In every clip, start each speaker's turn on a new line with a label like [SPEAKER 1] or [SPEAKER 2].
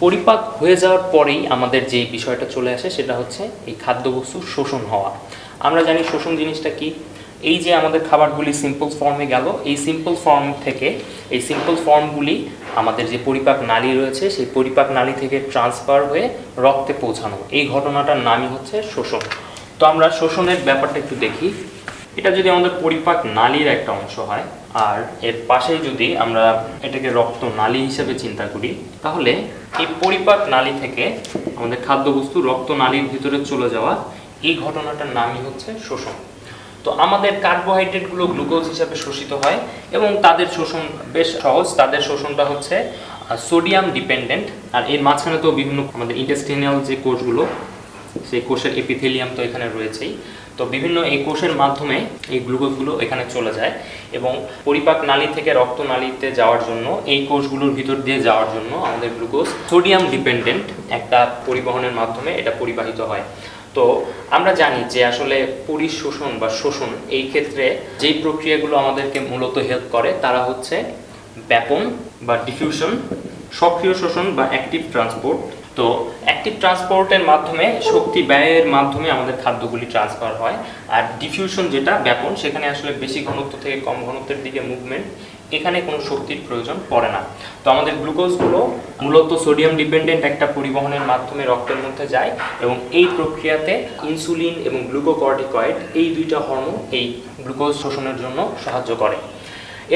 [SPEAKER 1] পরিপাক হয়ে যাওয়ার পরেই আমাদের যে বিষয়টা চলে আসে সেটা হচ্ছে এই খাদ্যবস্তুর শোষণ হওয়া। আমরা জানি শোষণ জিনিসটা কি? এই যে আমাদের খাবারগুলি সিম্পল ফর্মে গেল, এই সিম্পল ফর্ম থেকে, এই সিম্পল ফর্মগুলি আমাদের যে পরিপাক নালী রয়েছে, সেই পরিপাক নালী থেকে ট্রান্সফার হয়ে রক্তে পৌঁছানো। এই ঘটনাটার নামই হচ্ছে শোষণ। তো আমরা শোষণের ব্যাপারটা একটু দেখি। এটা যদি আমাদের পরিপাক নালীর একটা অংশ হয়, আর এর পাশেই যদি আমরা এটাকে রক্ত নালী হিসেবে চিন্তা করি, তাহলে এই পরিপাক নালী থেকে আমাদের খাদ্যবস্তু রক্ত নালীর ভিতরে চলে যাওয়া, এই ঘটনাটার নামই হচ্ছে শোষণ। তো আমাদের কার্বোহাইড্রেটগুলো গ্লুকোজ হিসাবে শোষিত হয়, এবং তাদের শোষণ বেশ সহজ। তাদের শোষণটা হচ্ছে সোডিয়াম ডিপেন্ডেন্ট, আর এর মাঝখানে তো বিভিন্ন আমাদের ইন্টেস্টিনাল যে কোষগুলো, সেই কোষের এপিথেলিয়াম তো এখানে রয়েছেই। তো বিভিন্ন এই কোষের মাধ্যমে এই গ্লুকোজগুলো এখানে চলে যায় এবং পরিপাক নালী থেকে রক্ত নালীতে যাওয়ার জন্য, এই কোষগুলোর ভিতর দিয়ে যাওয়ার জন্য আমাদের গ্লুকোজ সোডিয়াম ডিপেন্ডেন্ট একটা পরিবহনের মাধ্যমে এটা পরিবাহিত হয়। তো আমরা জানি যে আসলে পরিশোষণ বা শোষণ এই ক্ষেত্রে যেই প্রক্রিয়াগুলো আমাদেরকে মূলত হেল্প করে তারা হচ্ছে ব্যাপন বা ডিফিউশন, সক্রিয় শোষণ বা অ্যাক্টিভ ট্রান্সপোর্ট তো অ্যাক্টিভ ট্রান্সপোর্টের মাধ্যমে, শক্তি ব্যয়ের মাধ্যমে আমাদের খাদ্যগুলি ট্রান্সফার হয়। আর ডিফিউশন যেটা, ব্যাপন, সেখানে আসলে বেশি ঘনত্ব থেকে কম ঘনত্বের দিকে মুভমেন্ট এখানে কোনো শক্তির প্রয়োজন পড়ে না। তো আমাদের গ্লুকোজগুলো মূলত সোডিয়াম ডিপেন্ডেন্ট একটা পরিবহনের মাধ্যমে রক্তের মধ্যে যায় এবং এই প্রক্রিয়াতে ইনসুলিন এবং গ্লুকোকর্টিকয়েড এই দুইটা হরমোন এই গ্লুকোজ শোষণের জন্য সাহায্য করে।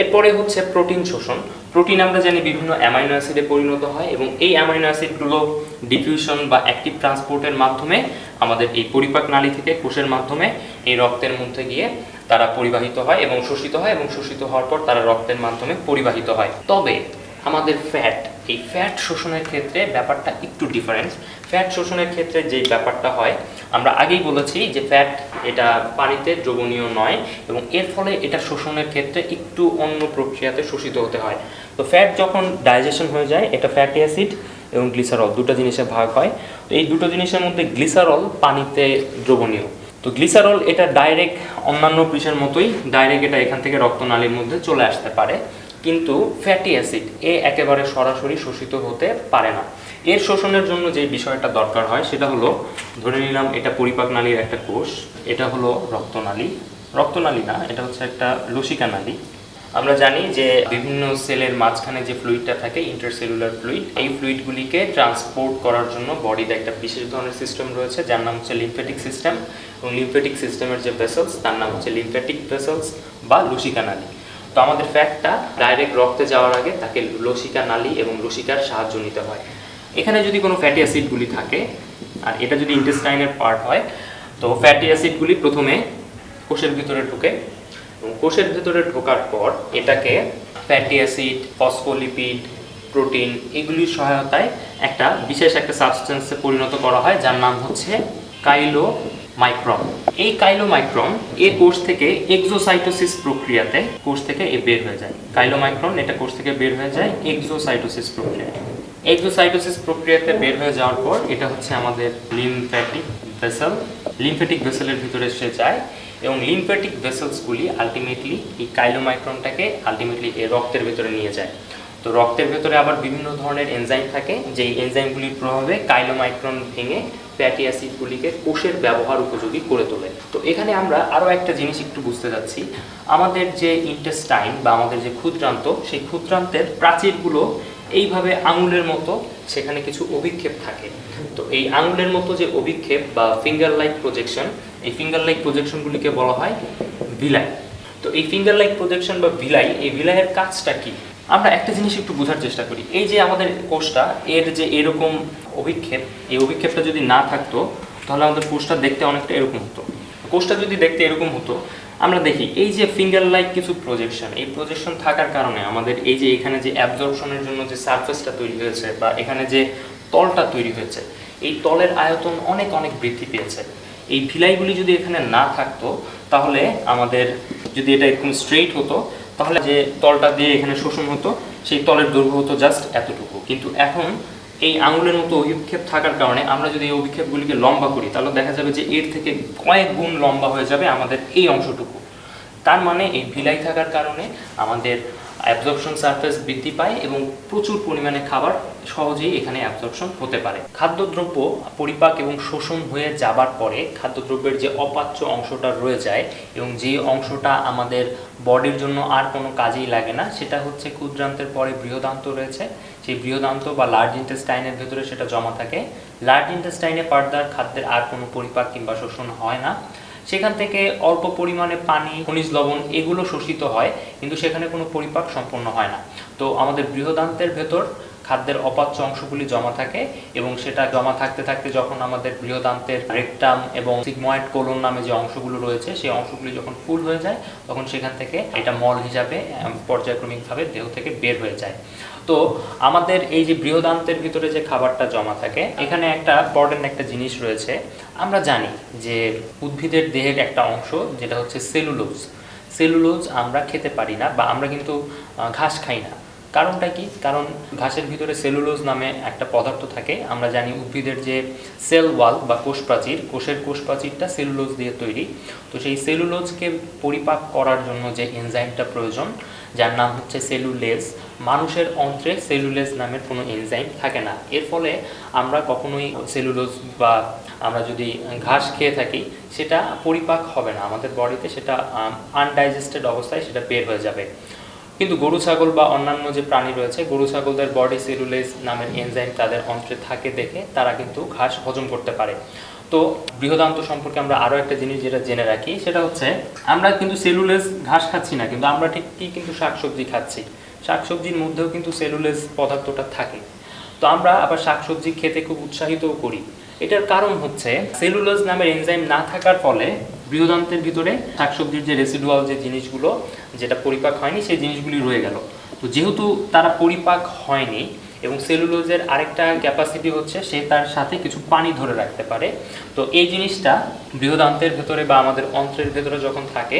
[SPEAKER 1] এরপরে হচ্ছে প্রোটিন শোষণ। প্রোটিন আমরা জানি বিভিন্ন অ্যামাইনো অ্যাসিডে পরিণত হয় এবং এই অ্যামাইনো অ্যাসিডগুলো ডিফিউশন বা অ্যাক্টিভ ট্রান্সপোর্টের মাধ্যমে আমাদের এই পরিপাক নালী থেকে কোষের মাধ্যমে এই রক্তের মধ্যে গিয়ে তারা পরিবাহিত হয় এবং শোষিত হয় এবং শোষিত হওয়ার পর তারা রক্তের মাধ্যমে পরিবাহিত হয়। তবে আমাদের ফ্যাট এই ফ্যাট শোষণের ক্ষেত্রে ব্যাপারটা একটু ডিফারেন্স ফ্যাট শোষণের ক্ষেত্রে যে ব্যাপারটা হয় আমরা আগেই বলেছি যে ফ্যাট এটা পানিতে দ্রবণীয় নয় এবং এর ফলে এটা শোষণের ক্ষেত্রে একটু অন্য প্রক্রিয়াতে শোষিত হতে হয়। তো ফ্যাট যখন ডাইজেশন হয়ে যায়, এটা ফ্যাটি অ্যাসিড এবং গ্লিসারল দুটো জিনিসে ভাগ হয়। তো এই দুটো জিনিসের মধ্যে গ্লিসারল পানিতে দ্রবণীয়। তো গ্লিসারল এটা ডাইরেক্ট অন্যান্য বিষের মতোই ডাইরেক্ট এটা এখান থেকে রক্তনালীর মধ্যে চলে আসতে পারে। কিন্তু ফ্যাটি অ্যাসিড এ একেবারে সরাসরি শোষিত হতে পারে না। এর শোষণের জন্য যে বিষয়টা দরকার হয়, সেটা হলো, ধরে নিলাম এটা পরিপাক নালীর একটা কোষ, এটা হলো রক্তনালী। রক্তনালী না, এটা হচ্ছে একটা লসিকা নালী। আমরা জানি যে বিভিন্ন সেলের মাঝখানে যে ফ্লুইডটা থাকে ইন্টারসেলুলার ফ্লুইড এই ফ্লুইডগুলিকে ট্রান্সপোর্ট করার জন্য বডিতে একটা বিশেষ ধরনের সিস্টেম রয়েছে, যার নাম হচ্ছে লিমফেটিক সিস্টেম এবং লিমফেটিক সিস্টেমের যে ভেসেলস তার নাম হচ্ছে লিমফেটিক ভেসেলস বা লসিকা নালী। তো আমাদের ফ্যাটটা ডাইরেক্ট রক্তে যাওয়ার আগে তাকে লসিকা নালী এবং লসিকার সাহায্য নিতে হয়। এখানে যদি কোনো ফ্যাটি অ্যাসিডগুলি থাকে, আর এটা যদি ইন্টেস্টাইনের পার্ট হয়, তো ফ্যাটি অ্যাসিডগুলি প্রথমে কোষের ভিতরে ঢুকে এবং কোষের ভিতরে ঢোকার পর এটাকে ফ্যাটি অ্যাসিড ফসফোলিপিড প্রোটিন এগুলির সহায়তায় একটা বিশেষ একটা সাবস্টেন্সে পরিণত করা হয়, যার নাম হচ্ছে কাইলো মাইক্রন এই কাইলো মাইক্রন এ কোষ থেকে এক্সোসাইটোসিস প্রক্রিয়াতে, কোষ থেকে এ বের হয়ে যায়। কাইলো মাইক্রন এটা কোষ থেকে বের হয়ে যায় এক্সোসাইটোসিস প্রক্রিয়ায়। এক্সোসাইটোসিস প্রক্রিয়াতে বের হয়ে যাওয়ার পর এটা হচ্ছে আমাদের লিমফ্যাটিক ভেসেল। লিমফ্যাটিক ভেসেলের ভিতরে সে যায় এবং লিমফ্যাটিক ভেসেলসগুলি আলটিমেটলি এই কাইলোমাইক্রনটাকে আলটিমেটলি এ রক্তের ভিতরে নিয়ে যায়। তো রক্তের ভেতরে আবার বিভিন্ন ধরনের এনজাইম থাকে, যেই এনজাইমগুলির প্রভাবে কাইলোমাইক্রন ভেঙে ফ্যাটি অ্যাসিডগুলিকে কোষের ব্যবহার উপযোগী করে তোলে। তো এখানে আমরা আরও একটা জিনিস একটু বুঝতে যাচ্ছি। আমাদের যে ইন্টেস্টাইন বা আমাদের যে ক্ষুদ্রান্ত, সেই ক্ষুদ্রান্তের প্রাচীরগুলো এইভাবে আঙুলের মতো সেখানে কিছু অভিক্ষেপ থাকে। তো এই আঙুলের মতো যে অভিক্ষেপ বা ফিঙ্গার লাইক প্রজেকশন এই ফিঙ্গার লাইক প্রজেকশনগুলিকে বলা হয় ভিলাই তো এই ফিঙ্গার লাইক প্রজেকশন বা ভিলাই এই ভিলাইয়ের কাজটা কি? আমরা একটা জিনিস একটু বোঝার চেষ্টা করি। এই যে আমাদের কোষটা, এর যে এরকম অভিক্ষেপ, এই অভিক্ষেপটা যদি না থাকতো, তাহলে আমাদের কোষটা দেখতে অনেকটা এরকম হতো। কোষটা যদি দেখতে এরকম হতো, আমরা দেখি, এই যে ফিঙ্গার লাইক কিছু প্রজেকশন এই প্রজেকশন থাকার কারণে আমাদের এই যে এখানে যে অ্যাবজর্পশনের জন্য যে সারফেসটা তৈরি হয়েছে বা এখানে যে তলটা তৈরি হয়েছে, এই তলের আয়তন অনেক অনেক বৃদ্ধি পেয়েছে। এই ভিলাইগুলি যদি এখানে না থাকতো, তাহলে আমাদের যদি এটা এরকম স্ট্রেইট হতো তাহলে যে তলটা দিয়ে এখানে শোষণ হতো, সেই তলের দৈর্ঘ্য হতো জাস্ট এতটুকু। কিন্তু এখন এই আঙুলের মতো অভিক্ষেপ থাকার কারণে আমরা যদি এই অভিক্ষেপগুলিকে লম্বা করি, তাহলে দেখা যাবে যে এর থেকে কয়েক গুণ লম্বা হয়ে যাবে আমাদের এই অংশটুকু। তার মানে এই ভিলাই থাকার কারণে আমাদের অ্যাবজর্পশন সারফেস বৃদ্ধি পায় এবং প্রচুর পরিমাণে খাবার সহজেই এখানে অ্যাবজর্পশন হতে পারে। খাদ্যদ্রব্য পরিপাক এবং শোষণ হয়ে যাবার পরে খাদ্যদ্রব্যের যে অপাচ্য অংশটা রয়ে যায় এবং যে অংশটা আমাদের বডির জন্য আর কোনো কাজেই লাগে না, সেটা হচ্ছে ক্ষুদ্রান্তের পরে বৃহদান্ত রয়েছে। সেই বৃহদান্ত বা লার্জ ইন্টেস্টাইনের ভেতরে সেটা জমা থাকে। লার্জ ইন্টেস্টাইনে ফার্দার খাদ্যের আর কোনো পরিপাক কিংবা শোষণ হয় না। সেখান থেকে অল্প পরিমাণে পানি, খনিজ লবণ এগুলো শোষিত হয়, কিন্তু সেখানে কোনো পরিপাক সম্পন্ন হয় না। তো আমাদের বৃহদান্তের ভেতর খাদ্যের অপাচ্য অংশগুলি জমা থাকে এবং সেটা জমা থাকতে থাকতে যখন আমাদের বৃহদান্তের রেকটাম এবং সিগময়েড কোলন নামে যে অংশগুলো রয়েছে, সেই অংশগুলি যখন ফুল হয়ে যায়, তখন সেখান থেকে এটা মল হিসাবে পর্যায়ক্রমিকভাবে দেহ থেকে বের হয়ে যায়। তো আমাদের এই যে বৃহদান্তের ভিতরে যে খাবারটা জমা থাকে, এখানে একটা ইম্পর্টেন্ট একটা জিনিস রয়েছে। আমরা জানি যে উদ্ভিদের দেহের একটা অংশ, যেটা হচ্ছে সেলুলোজ। সেলুলোজ আমরা খেতে পারি না বা আমরা কিন্তু ঘাস খাই না। কারণটা কি? কারণ ঘাসের ভিতরে সেলুলোজ নামে একটা পদার্থ থাকে। আমরা জানি উদ্ভিদের যে সেল ওয়াল বা কোষ প্রাচীর কোষের কোষ প্রাচীরটা সেলুলোজ দিয়ে তৈরি। তো সেই সেলুলোজকে পরিপাক করার জন্য যে এনজাইমটা প্রয়োজন, যার নাম হচ্ছে সেলুলেজ মানুষের অন্ত্রে সেলুলেজ নামের কোনো এনজাইম থাকে না। এর ফলে আমরা কখনোই সেলুলোজ বা আমরা যদি ঘাস খেয়ে থাকি, সেটা পরিপাক হবে না। আমাদের বডিতে সেটা আনডাইজেস্টেড অবস্থায় সেটা বের হয়ে যাবে। কিন্তু গরু, ছাগল বা অন্যান্য যে প্রাণী রয়েছে, গরু, ছাগলদের বডি সেলুলেজ নামের এনজাইম তাদের অন্ত্রে থাকে দেখে তারা কিন্তু ঘাস হজম করতে পারে। তো বৃহদান্ত সম্পর্কে আমরা আরও একটা জিনিস যেটা জেনে রাখি, সেটা হচ্ছে আমরা কিন্তু সেলুলেজ ঘাস খাচ্ছি না, কিন্তু আমরা ঠিক কি কিন্তু শাকসবজি খাচ্ছি। শাকসবজির মধ্যেও কিন্তু সেলুলেজ পদার্থটা থাকে। তো আমরা আবার শাকসবজি খেতে খুব উৎসাহিতও করি। এটার কারণ হচ্ছে সেলুলোজ নামের এনজাইম না থাকার ফলে বৃহদান্তের ভিতরে শাকসবজির যে রেসিডুয়াল যে জিনিসগুলো, যেটা পরিপাক হয়নি, সেই জিনিসগুলি রয়ে গেল। তো যেহেতু তারা পরিপাক হয়নি এবং সেলুলোজের আরেকটা ক্যাপাসিটি হচ্ছে, সে তার সাথে কিছু পানি ধরে রাখতে পারে। তো এই জিনিসটা বৃহদান্তের ভেতরে বা আমাদের অন্ত্রের ভেতরে যখন থাকে,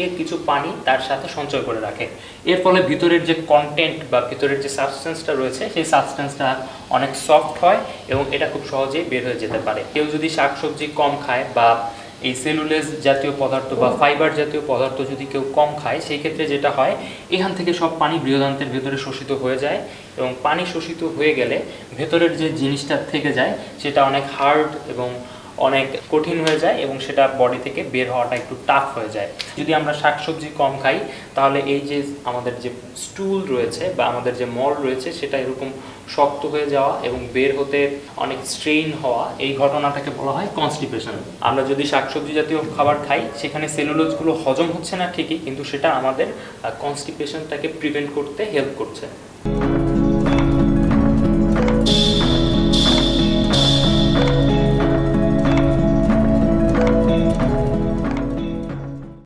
[SPEAKER 1] এর কিছু পানি তার সাথে সঞ্চয় করে রাখে। এর ফলে ভিতরের যে কন্টেন্ট বা ভিতরের যে সাবস্টেন্সটা রয়েছে, সেই সাবস্টেন্সটা অনেক সফট হয় এবং এটা খুব সহজেই বের হয়ে যেতে পারে। কেউ যদি শাকসবজি কম খায় বা এই সেলুলেজ জাতীয় পদার্থ বা ফাইবার জাতীয় পদার্থ যদি কেউ কম খায় সেই ক্ষেত্রে যেটা হয় এখান থেকে সব পানি বৃহদান্তের ভেতরে শোষিত হয়ে যায় এবং পানি শোষিত হয়ে গেলে ভেতরের যে জিনিসটা থেকে যায় সেটা অনেক হার্ড এবং অনেক কঠিন হয়ে যায় এবং সেটা বডি থেকে বের হওয়াটা একটু টাফ হয়ে যায়। যদি আমরা শাকসবজি কম খাই তাহলে এই যে আমাদের যে স্টুল রয়েছে বা আমাদের যে মল রয়েছে সেটা এরকম শক্ত হয়ে যাওয়া এবং বের হতে অনেক স্ট্রেইন হওয়া, এই ঘটনাটাকে বলা হয় কনস্টিপেশন আমরা যদি শাকসবজি জাতীয় খাবার খাই, সেখানে সেলুলোজগুলো হজম হচ্ছে না ঠিকই, কিন্তু সেটা আমাদের কনস্টিপেশনটাকে প্রিভেন্ট করতে হেল্প করছে।